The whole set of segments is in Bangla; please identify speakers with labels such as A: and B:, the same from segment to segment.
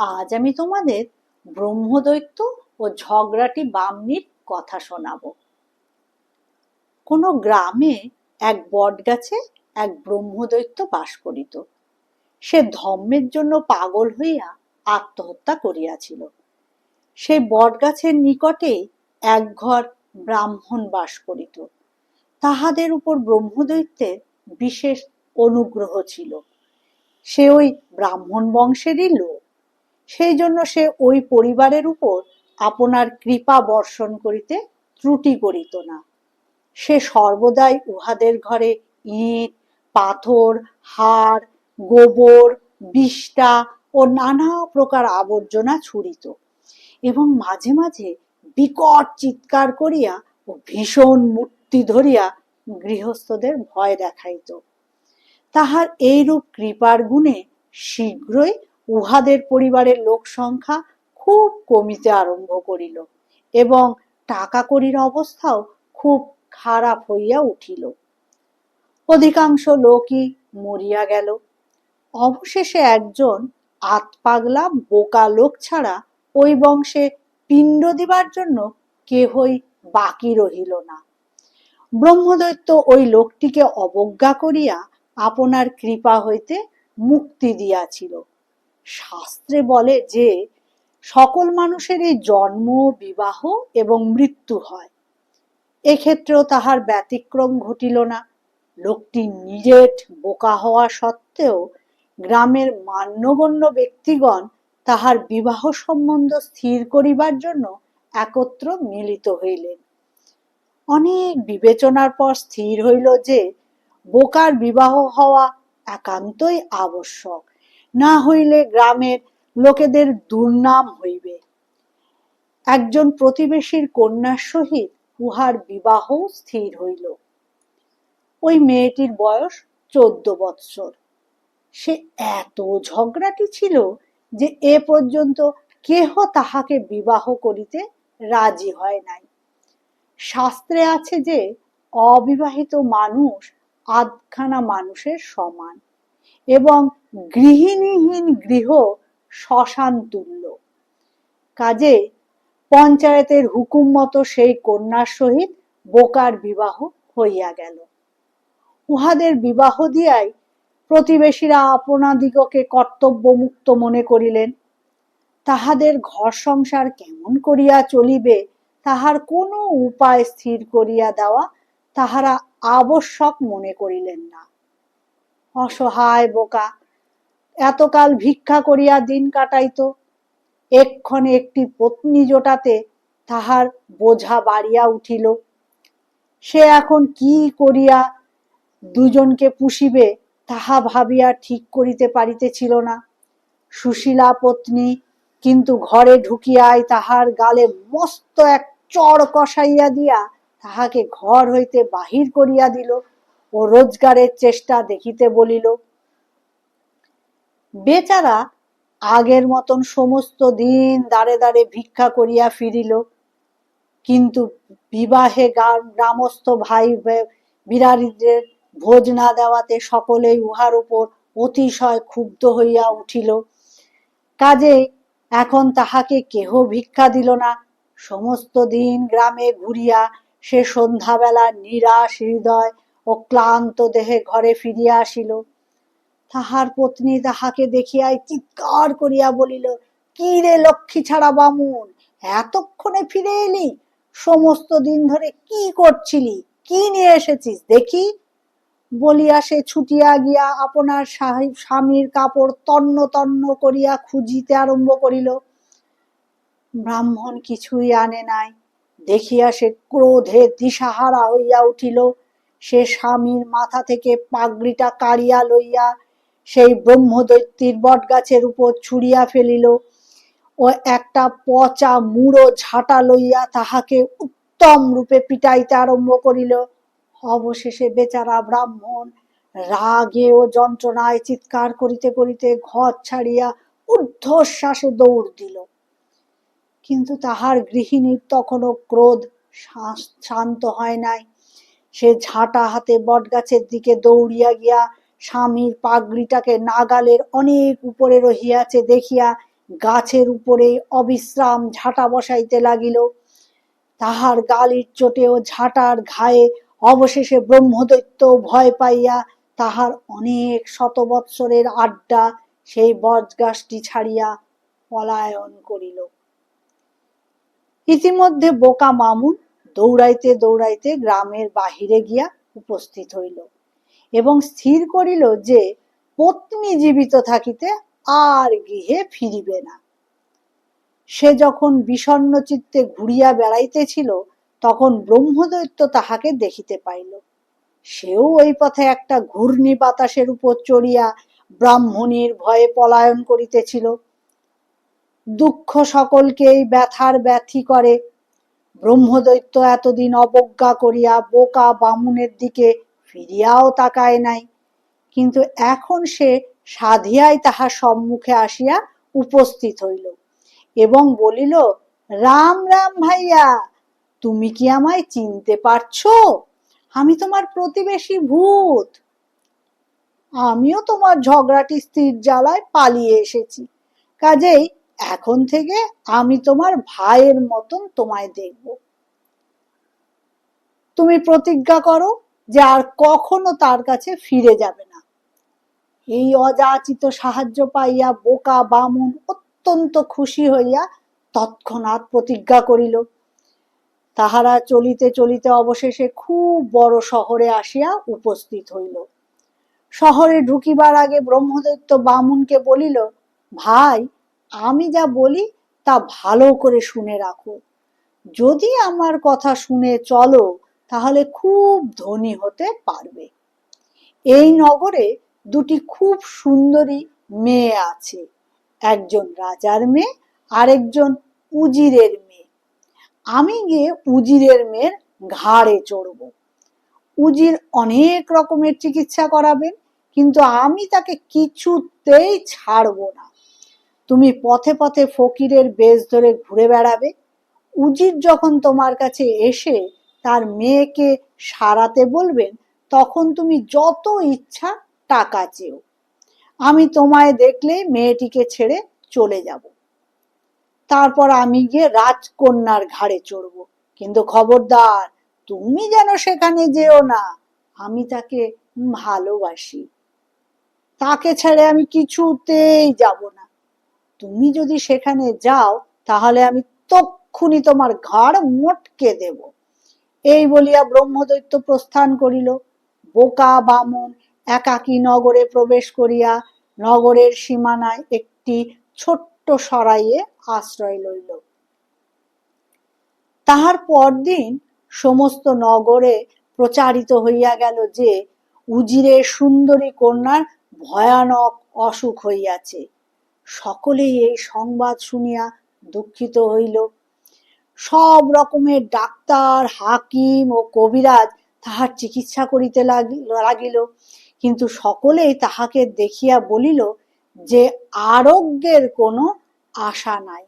A: আজ আমি তোমাদের ব্রহ্মদৈত্য ও ঝগড়াটি বামনির কথা শোনাবো। কোনো গ্রামে এক বটগাছে এক ব্রহ্মদৈত্য বাস করিত। সে ধর্মের জন্য পাগল হইয়া আত্মহত্যা করিয়াছিল। সেই বটগাছের নিকটে এক ঘর ব্রাহ্মণ বাস করিত। তাহাদের উপর ব্রহ্মদৈত্যের বিশেষ অনুগ্রহ ছিল। সে ওই ব্রাহ্মণ বংশেরই লোক। সেই জন্য সে ওই পরিবারের উপর আপনার কৃপা বর্ষণ করিতে ত্রুটি করিত না। সে সর্বদাই উহাদের ঘরে ইট, পাথর, হাড়, গোবর, বিষ্ঠা ও নানা প্রকার আবর্জনা ছুড়িত এবং মাঝে মাঝে বিকট চিৎকার করিয়া ও ভীষণ মূর্তি ধরিয়া গৃহস্থদের ভয় দেখাইত। তাহার এইরূপ কৃপার গুণে শীঘ্রই উহাদের পরিবারের লোক সংখ্যা খুব কমিতে আরম্ভ করিল এবং টাকা কড়ির অবস্থাও খুব খারাপ হইয়া উঠিল। অধিকাংশ লোকই মরিয়া গেল। অবশেষে একজন আতপাগলা বোকা লোক ছাড়া ওই বংশে পিণ্ড দিবার জন্য কেহই বাকি রহিল না। ব্রহ্মদৈত্য ওই লোকটিকে অবজ্ঞা করিয়া আপনার কৃপা হইতে মুক্তি দিয়াছিল। শাস্ত্রে বলে যে, সকল মানুষের এই জন্ম, বিবাহ এবং মৃত্যু হয়। এক্ষেত্রেও তাহার ব্যতিক্রম ঘটিল না। লোকটি নিজের বোকা হওয়া সত্ত্বেও গ্রামের মান্যগণ্য ব্যক্তিগণ তাহার বিবাহ সম্বন্ধ স্থির করিবার জন্য একত্র মিলিত হইলেন। অনেক বিবেচনার পর স্থির হইল যে, বোকার বিবাহ হওয়া একান্তই আবশ্যক। না হইলে গ্রামের লোকেদের দুর্নাম হইবে। একজন প্রতিবেশীর কন্যার সহিত উহার বিবাহ স্থির হইল। ওই মেয়েটির বয়স চোদ্দ বৎসর। সে এত ঝগড়াটি ছিল যে এ পর্যন্ত কেহ তাহাকে বিবাহ করিতে রাজি হয় নাই। শাস্ত্রে আছে যে, অবিবাহিত মানুষ আধখানা মানুষের সমান। এবং গৃহিণীহীন গৃহ শ্মশান তুল্য। কাজে পঞ্চায়েতের হুকুম মতো সেই কন্যার সহিত বোকার বিবাহ হইয়া গেল। উহাদের বিবাহ দিয়াই প্রতিবেশীরা আপনাদিগকে কর্তব্য মুক্ত মনে করিলেন। তাহাদের ঘর সংসার কেমন করিয়া চলিবে, তাহার কোনো উপায় স্থির করিয়া দেওয়া তাহারা আবশ্যক মনে করিলেন না। অসহায় বোকা। এতকাল ভিক্ষা করিয়া দিন কাটাইত, এক্ষণে একটি পত্নী জোটাতে তাহার বোঝা বাড়িয়া উঠিল। সে এখন কি করিয়া দুজনকে পুষিবে তাহা ভাবিয়া ঠিক করিতে পারিতেছিল না। সুশীলা পত্নী কিন্তু ঘরে ঢুকিয়াই তাহার গালে মস্ত এক চড় কষাইয়া দিয়া তাহাকে ঘর হইতে বাহির করিয়া দিল। ও রোজগারের চেষ্টা দেখিতে বলিল, বেচারা আগের মতন সমস্ত দিন দাঁড়ে দাঁড়ে ভিক্ষা করিয়া ফিরিল, কিন্তু বিবাহে গ্রামস্থ ভাই বিরারীদের ভোজ না দেওয়াতে সকলেই উহার উপর অতিশয় ক্ষুব্ধ হইয়া উঠিল। কাজে এখন তাহাকে কেহ ভিক্ষা দিল না। সমস্ত দিন গ্রামে ঘুরিয়া সে সন্ধ্যাবেলা নিরাশ হৃদয় ও ক্লান্ত দেহে ঘরে ফিরিয়া আসিল। তাহার পত্নী তাহাকে দেখিয়াই চিৎকার করিয়া বলিল, কি রে লক্ষ্মী ছাড়া বামুন? এতক্ষণে ফিরে এলি? সমস্ত দিন ধরে কি করছিলি? কি নিয়ে এসেছিস? দেখি। বলিয়া সে ছুটিয়া গিয়া আপনার স্বামীর কাপড় তন্ন তন্ন করিয়া খুঁজিতে আরম্ভ করিল। ব্রাহ্মণ কিছুই আনে নাই। দেখিয়া সে ক্রোধে দিশাহারা হইয়া উঠিল। সে স্বামীর মাথা থেকে পাগড়িটা কাড়িয়া লইয়া সেই ব্রহ্মদৈত্যীর বটগাছের উপর ছুড়িয়া ফেলিল। ও একটা পচা মুড়ো ঝাঁটা লইয়া তাহাকে উত্তম রূপে পিটাইতে আরম্ভ করিল। অবশেষে বেচারা ব্রাহ্মণ রাগে ও যন্ত্রণায় চিৎকার করিতে করিতে ঘর ছাড়িয়া ঊর্ধ্বশ্বাসে দৌড় দিল। কিন্তু তাহার গৃহিণীর তখনও ক্রোধ শান্ত হয় নাই। সে ঝাঁটা হাতে বটগাছের দিকে দৌড়িয়া গিয়া স্বামীর পাগড়িটাকে নাগালের অনেক উপরে রহিয়াছে দেখিয়া গাছের উপরে অবিশ্রাম ঝাঁটা বসাইতে লাগিল। তাহার গালির চোটে ও ঝাঁটার ঘায়ে অবশেষে ব্রহ্মদৈত্য ভয় পাইয়া তাহার অনেক শত বৎসরের আড্ডা সেই বজগাছটি ছাড়িয়া পলায়ন করিল। ইতিমধ্যে বোকা মামুন দৌড়াইতে দৌড়াইতে গ্রামের বাহিরে গিয়া উপস্থিত হইল এবং স্থির করিল যে, পত্নী জীবিত থাকিতে আর গৃহে ফিরিবে না। সে যখন বিষণ্ণ চিত্তে ঘুরিয়া বেড়াইতেছিল, তখন ব্রহ্মদৈত্য তাহাকে দেখিতে পাইল। সেও ওই পথে একটা ঘূর্ণি বাতাসের উপর চড়িয়া ব্রাহ্মণীর ভয়ে পলায়ন করিতেছিল। দুঃখ সকলকেই ব্যথার ব্যথি করে ব্রহ্মদৈত্য এতদিন অবজ্ঞা করিয়া বোকা বামুনের দিকে ফিরিয়াও তাকায় নাই। কিন্তু এখন সে সাধিয়াই তাহার সম্মুখে আসিয়া উপস্থিত হইল এবং বলিল, রাম রাম ভাইয়া, তুমি কি আমায় চিনতে পারছ? আমি তোমার প্রতিবেশী ভূত। আমিও তোমার ঝগড়াটি স্থির জ্বালায় পালিয়ে এসেছি। কাজেই এখন থেকে আমি তোমার ভাইয়ের মতন তোমায় দেখব। তুমি প্রতিজ্ঞা করো যে আর কখনো তার কাছে ফিরে যাবে না। এই অযাচিত সাহায্য পাইয়া বোকা বামুন অত্যন্ত খুশি হইয়া তৎক্ষণাৎ প্রতিজ্ঞা করিল। তাহারা চলিতে চলিতে অবশেষে খুব বড় শহরে আসিয়া উপস্থিত হইল। শহরে ঢুকিবার আগে ব্রহ্মদৈত্য বামুনকে বলিল, ভাই আমি যা বলি তা ভালো করে শুনে রাখো। যদি আমার কথা শুনে চলো, তাহলে খুব ধনী হতে পারবে। এই নগরে দুটি খুব সুন্দরী মেয়ে আছে, একজন রাজার মেয়ে, আরেকজন উজিরের মেয়ে। আমি গিয়ে উজিরের মেয়ের ঘাড়ে চড়ব। উজির অনেক রকমের চিকিৎসা করাবেন, কিন্তু আমি তাকে কিছুতেই ছাড়বো না। তুমি পথে পথে ফকিরের বেশ ধরে ঘুরে বেড়াবে। উজির যখন তোমার কাছে এসে তার মেয়েকে সারাতে বলবেন, তখন তুমি যত ইচ্ছা টাকা চেও। আমি তোমায় দেখলে মেয়েটিকে ছেড়ে চলে যাব। তারপর আমি গিয়ে রাজকন্যার ঘাড়ে চড়ব। কিন্তু খবরদার, তুমি যেন সেখানে যেও না, আমি তাকে ভালোবাসি। তাকে ছেড়ে আমি কিছুতেই যাব না। তুমি যদি সেখানে যাও, তাহলে আমি তক্ষুনি তোমার ঘাড় মোটকে দেব। এই বলিয়া ব্রহ্মদৈত্য প্রস্থান করিল। বোকা বামন একাকী নগরে প্রবেশ করিয়া নগরের সীমানায় একটি ছোট্ট সরাইয়ে আশ্রয় লইল। তাহার পরদিন সমস্ত নগরে প্রচারিত হইয়া গেল যে উজিরে সুন্দরী কন্যার ভয়ানক অসুখ হইয়াছে। সকলেই এই সংবাদ শুনিয়া দুঃখিত হইল। সব রকমের ডাক্তার, হাকিম ও কবিরাজ তাহার চিকিৎসা করিতে লাগিল। কিন্তু সকলেই তাহাকে দেখিয়া বলিল যে আরোগ্যের কোনো আশা নাই।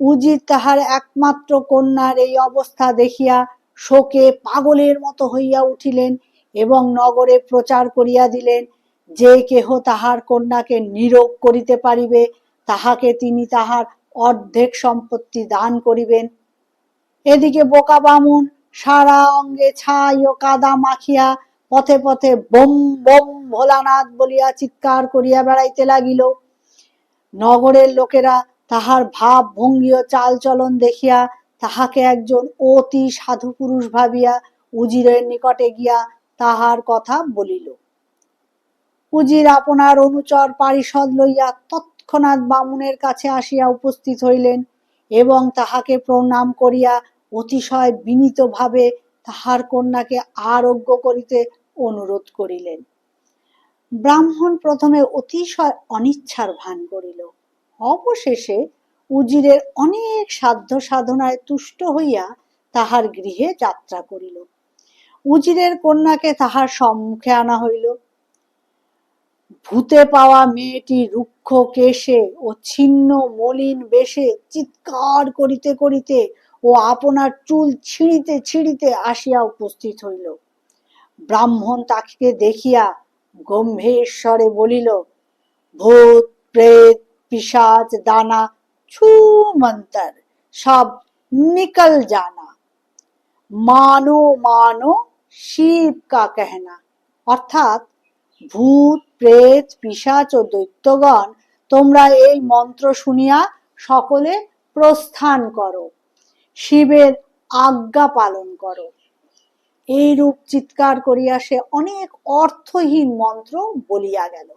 A: উজির তাহার একমাত্র কন্যার এই অবস্থা দেখিয়া শোকে পাগলের মতো হইয়া উঠিলেন এবং নগরে প্রচার করিয়া দিলেন। যে কেহ তাহার কন্যাকে নিরোগ করিতে পারিবে, তাহাকে তিনি তাহার অর্ধেক সম্পত্তি দান করিবেন। এদিকে বোকা বামুন সারা অঙ্গে ছাই ও কাদা মাখিয়া পথে পথে বোম বোম ভোলানাথ বলিয়া চিৎকার করিয়া বেড়াইতে লাগিল। নগরের লোকেরা তাহার ভাব ভঙ্গি ও চালচলন দেখিয়া তাহাকে একজন অতি সাধু পুরুষ ভাবিয়া উজিরের নিকটে গিয়া তাহার কথা বলিল। উজির আপনার অনুচর পারিষদ লইয়া তৎক্ষণাৎ বামুনের কাছে আসিয়া উপস্থিত হইলেন এবং তাহাকে প্রণাম করিয়া অতিশয় বিনীতভাবে তাহার কন্যাকে আরোগ্য করিতে অনুরোধ করিলেন। ব্রাহ্মণ প্রথমে অতিশয় অনিচ্ছার ভান করিল। অবশেষে উজিরের অনেক সাধ্য সাধনায় তুষ্ট হইয়া তাহার গৃহে যাত্রা করিল। উজিরের কন্যাকে তাহার সম্মুখে আনা হইল। ভূতে পাওয়া মেয়েটি রুক্ষ কেশে ও ছিন্ন মলিন বেশে চিৎকার করিতে করিতে ও আপনার চুল ছিঁড়িতে ছিঁড়িতে আসিয়া উপস্থিত হইল। ব্রাহ্মণ তাকে দেখিয়া গম্ভেশ্বরে বলিল, ভূত, প্রেত পিসাচ দানা, ছু মন্তর, সব নিকল জানা। মানো মানো, শিব কা কহনা। অর্থাৎ ভূত, প্রেত, পিশাচ ও দৈত্যগণ, তোমরা এই মন্ত্র শুনিয়া সকলে প্রস্থান করো। শিবের আজ্ঞা পালন করো। এই রূপ চিৎকার করিয়া সে অনেক অর্থহীন মন্ত্র বলিয়া গেল।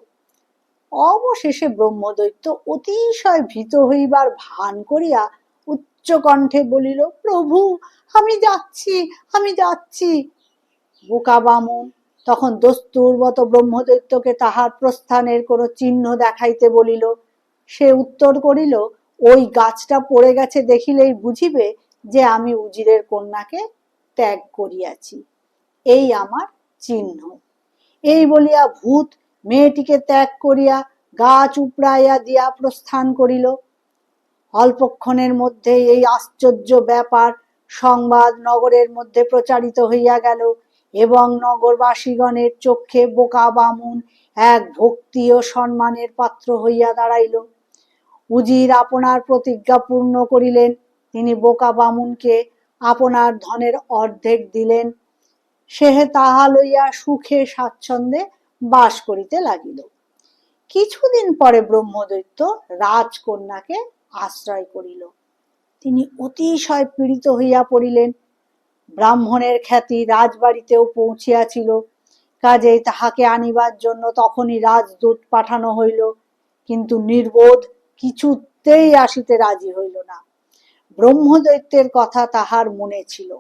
A: অবশেষে ব্রহ্মদৈত্য অতিশয় ভীত হইবার ভান করিয়া উচ্চ কণ্ঠে বলিল, প্রভু, আমি যাচ্ছি আমি যাচ্ছি। বোকা বামুন তখন দস্তুর মতো ব্রহ্মদৈত্যকে তাহার প্রস্থানের কোনো চিহ্ন দেখাইতে বলিল। সে উত্তর করিল, ওই গাছটা পড়ে গেছে দেখিলেই বুঝিবে যে আমি উজিরের কন্যাকে ত্যাগ করিয়াছি। এই আমার চিহ্ন। এই বলিয়া ভূত মেয়েটিকে ত্যাগ করিয়া গাছ উপড়াইয়া দিয়া প্রস্থান করিল। অল্পক্ষণের মধ্যে এই আশ্চর্য ব্যাপার সংবাদ নগরের মধ্যে প্রচারিত হইয়া গেল। এবং নগরবাসীগণের চক্ষে বোকা বামুন এক ভক্তি ও সম্মানের পাত্র হইয়া দাঁড়াইল। উজির আপনার প্রতিজ্ঞা পূর্ণ করিলেন। তিনি বোকা বামুনকে আপনার ধনের অর্ধেক দিলেন। সে তাহা লইয়া সুখে স্বাচ্ছন্দ্যে বাস করিতে লাগিল। কিছুদিন পরে ব্রহ্মদৈত্য রাজকন্যাকে আশ্রয় করিল। তিনি অতিশয় পীড়িত হইয়া পড়িলেন। ব্রাহ্মণের খ্যাতি রাজবাড়িতেও পৌঁছিয়াছিল। কাজেই তাহাকে আনিবার জন্য তখনই রাজদূত পাঠানো হইল, কিন্তু নির্বোধ কিছুতেই আসিতে রাজি হইল না। ব্রহ্মদৈত্যের কথা তাহার মনে ছিল।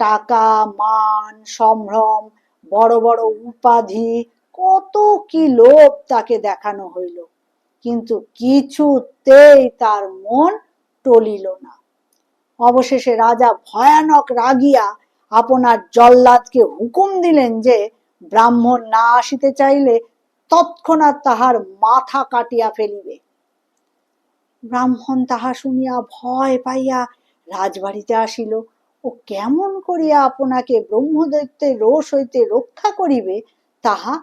A: টাকা, মান, সম্ভ্রম, বড় বড় উপাধি, কত কি লোভ তাকে দেখানো হইল, কিন্তু কিছুতেই তার মন টলিল না। অবশেষে রাজা ভয়ানক রাগিয়া আপনার জল্লাদকে হুকুম দিলেন যে ব্রাহ্মণ না আসিতে চাইলে তৎক্ষণাৎ তাহার মাথা কাটিয়া ফেলিবে। ব্রাহ্মণ তাহা শুনিয়া ভয় পাইয়া রাজবাড়িতে আসিল। ও কেমন করিয়া আপনাকে ব্রহ্মদৈত্যের রোষ হইতে রক্ষা করিবে তাহা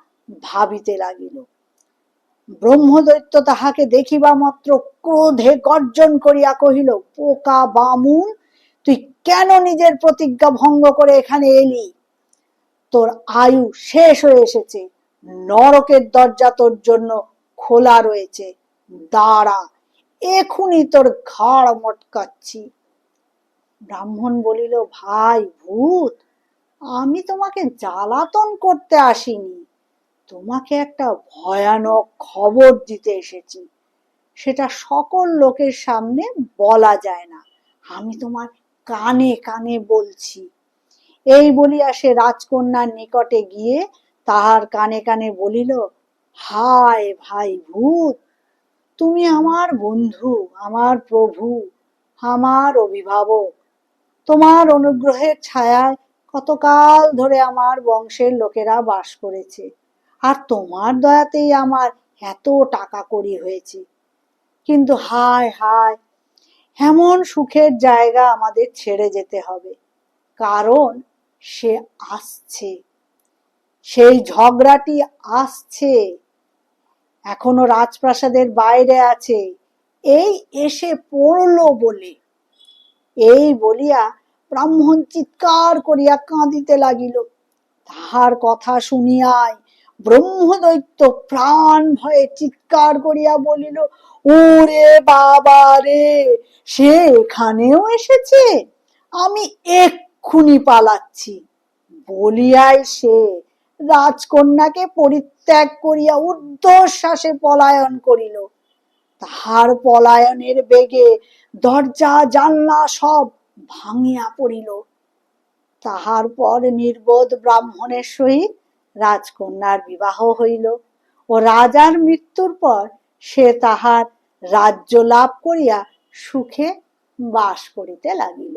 A: ভাবিতে লাগিল। ব্রহ্মদৈত্য তাহাকে দেখিবা মাত্র ক্রোধে গর্জন করিয়া কহিল, পোকা বামুন, তুই কেন নিজের প্রতিজ্ঞা ভঙ্গ করে এখানে এলি? তোর আয়ু শেষ হয়ে এসেছে, নরকের দরজা তোর জন্য খোলা রয়েছে। দাঁড়া, এখুনি তোর ঘাড় মটকাচ্ছি। ব্রাহ্মণ বলিল, ভাই ভূত, আমি তোমাকে জ্বালাতন করতে আসিনি। তোমাকে একটা ভয়ানক খবর দিতে এসেছি। সেটা সকল লোকের সামনে বলা যায় না। আমি তোমার কানে কানে বলছি। এই বলিয়া সে রাজকন্যার নিকটে গিয়ে তাহার কানে কানে বলিল, হায় ভাই ভূত, তুমি আমার বন্ধু, আমার প্রভু, আমার অভিভাবক। তোমার অনুগ্রহের ছায়ায় কতকাল ধরে আমার বংশের লোকেরা বাস করেছে। আর তোমার দয়াতেই আমার এত টাকা করি হয়েছে। কিন্তু হায় হায়, এমন সুখের জায়গা আমাদের ছেড়ে যেতে হবে। কারণ সে আসছে। সেই ঝগড়াটি আসছে। এখনও রাজপ্রাসাদের বাইরে আছে। এই এসে পড়ল বলে। এই বলিয়া ব্রাহ্মণ চিৎকার করিয়া কাঁদিতে লাগিল। তাহার কথা শুনিয়াই ব্রহ্মদৈত্য প্রাণ ভয়ে চিৎকার করিয়া বলিল, ওরে বাবা রে, সে এখানেও এসেছে? আমি এক্ষুনি পালাচ্ছি। বলিয়াই সে রাজকন্যাকে পরিত্যাগ করিয়া ঊর্ধ্বশ্বাসে পলায়ন করিল। তাহার পলায়নের বেগে দরজা, জানলা সব ভাঙিয়া পড়িল। তাহার পর নির্বোধ ব্রাহ্মণের সহিত রাজকন্যার বিবাহ হইল ও রাজার মৃত্যুর পর সে তাহার রাজ্য লাভ করিয়া সুখে বাস করিতে লাগিল।